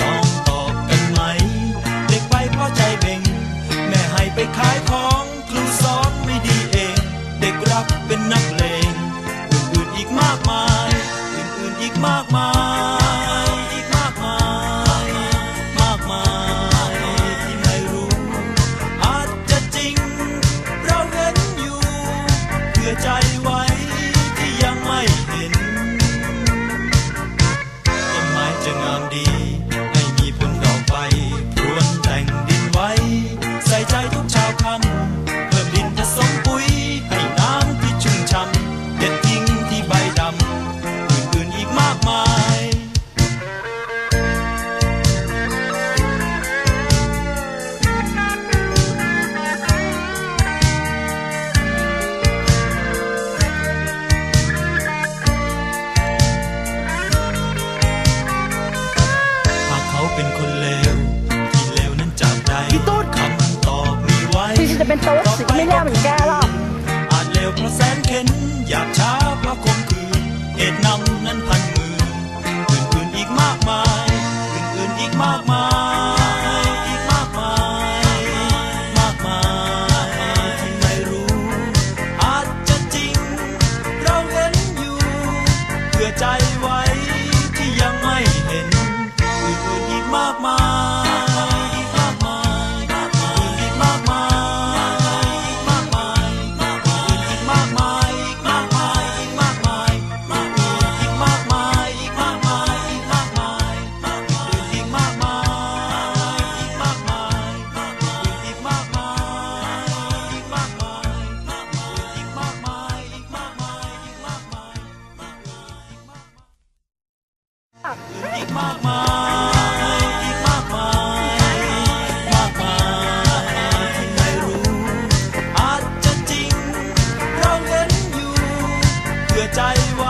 ลองตอบกันไหม เด็กไปเพราะใจเบ่ง แม่ให้ไปขายของครูสอนไม่ดีเอง เด็กรักเป็นนักเลงอื่นๆอีกมากมายอื่นๆอีกมากมายอีกมากมายมากมายที่ไม่รู้ อาจจะจริง เราเห็นอยู่เพื่อใจว้ที่ เป็นโต๊ะสิก็ไม่แน่เหมือนแกหรอกอาจเลวเพราะแสนเข็นอยากช้าเพราะคมคืนเหตุนำนั้นพันมืออื่นๆอีกมากมายอื่นๆอีกมากมายอีกมากมายมากมายที่ไม่รู้ อาจจะจริง เราเห็นอยู่เพื่อใจว้ที่ อีกมากมายอีกมากมายมากมายที่รู้ อาจจริง เราเห็นอยู่เพื่อใจว่า